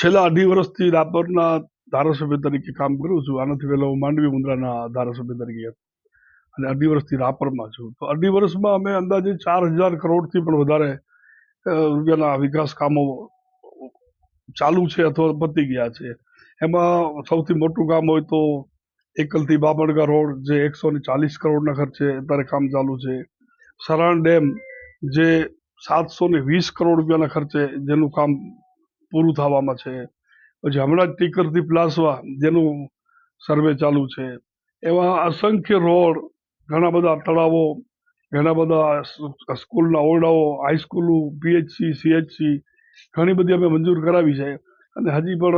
છેલ્લા અઢી વર્ષથી રાપરના ધારાસભ્ય તરીકે કામ કરું છું. આનાથી પહેલા હું માંડવી મુન્દ્રાના ધારાસભ્ય તરીકે અને અઢી વર્ષથી રાપરમાં છું. તો અઢી વર્ષમાં અમે અંદાજે ચાર હજાર કરોડથી પણ વધારે રૂપિયાના વિકાસ કામો ચાલુ છે અથવા પતી ગયા છે. એમાં સૌથી મોટું કામ હોય તો એકલથી બાબણગા રોડ, જે એકસો ને ચાલીસ કરોડના ખર્ચે અત્યારે કામ ચાલુ છે. સરાણ ડેમ, જે સાતસો ને વીસ કરોડ રૂપિયાના ખર્ચે જેનું કામ પૂરું થવામાં છે. પછી હમણાં જ ટીકરથી પ્લાસવા જેનું સર્વે ચાલુ છે. એવા અસંખ્ય રોડ, ઘણા બધા તળાવો, ઘણા બધા સ્કૂલના ઓરડાઓ હાઈસ્કૂલો પીએચસી સીએચસી ઘણી બધી અમે મંજૂર કરાવી છે. અને હજી પણ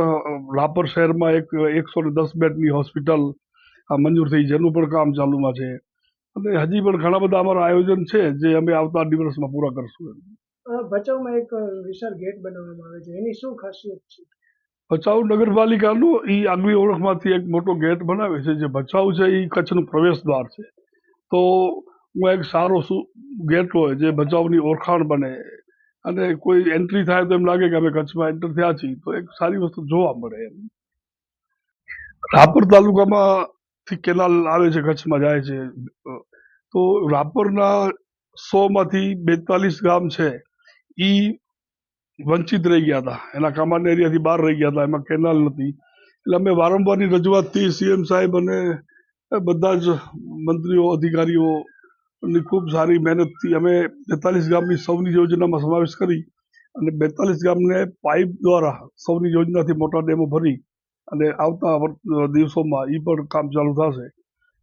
રાપર શહેરમાં એક, એકસો ને દસ બેડની હોસ્પિટલ આ મંજૂર થઈ જેનું પણ કામ ચાલુમાં છે. અને હજી પણ ઘણા બધા અમારા આયોજન છે, જે અમે આવતા દિવસમાં પૂરા કરશું અ, ભચાઉમાં એક અ, વિશાળ ગેટ બનાવવામાં આવે છે. એની શું ખાસિયત છે? ભચાઉ નગરપાલિકાનો એ આગવી ઓળખમાંથી એક મોટો ગેટ બનાવે છે જે ભચાઉ છે એ કચ્છનું પ્રવેશ દ્વાર છે. તો હું એક સારો શું ગેટ હોય જે ભચાઉની ઓળખાણ બને અને કોઈ એન્ટ્રી થાય તો એમ લાગે કે અમે કચ્છમાં એન્ટર થયા છીએ તો એક સારી વસ્તુ જોવા મળે એમ. રાપર તાલુકામાં થી કેનાલ આવે છે કચ્છમાં જાય છે. તો રાપરના સો માંથી બેતાલીસ ગામ છે. ઈ વંચિત રહી ગયા હતા એના કમાન્ડ એરિયાથી બહાર રહી ગયા હતા એમાં કેનાલ નથી. એટલે અમે વારંવારની રજૂઆતથી સીએમ સાહેબ અને બધા જ મંત્રીઓ, અધિકારીઓ ખૂબ સારી મહેનતથી અમે બેતાલીસ ગામની સૌની યોજનામાં સમાવેશ કરી અને બેતાલીસ ગામને પાઇપ દ્વારા સૌની યોજનાથી મોટા ડેમો ભરી અને આવતા દિવસોમાં એ પણ કામ ચાલુ થશે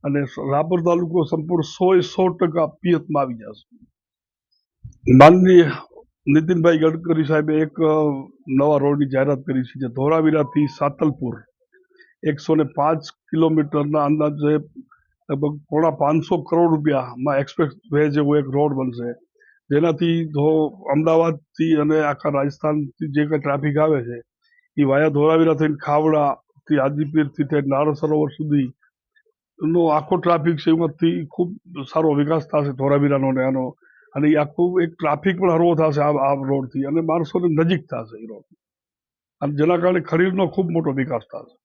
અને રાપર તાલુકો સંપૂર્ણ સો એ સો ટકા પિયતમાં આવી જશે. માનનીય નીતિનભાઈ ગડકરી સાહેબે એક નવા રોડની જાહેરાત કરી છે જે ધોરાવીરાથી સાતલપુર. એકસો ને પાંચ કિલોમીટરના અંદાજે લગભગ પોણા પાંચસો કરોડ રૂપિયામાં એક્સપ્રેસ વે જેવો એક રોડ બનશે. જેનાથી અમદાવાદથી અને આખા રાજસ્થાનથી જે કંઈ ટ્રાફિક આવે છે, એ વાયા ધોરાવીરા થઈને ખાવડાથી આદિપીરથી થઈને નારણ સરોવર સુધી નો આખો ટ્રાફિક છે એમાંથી ખૂબ સારો વિકાસ થશે ધોરાવીરાનો ને આનો અને એ આખું એક ટ્રાફિક પણ હરવો થશે આ આ રોડથી અને માણસોને નજીક થશે એ રોડ. અને જેના કારણે ખરીદનો ખૂબ મોટો વિકાસ થશે.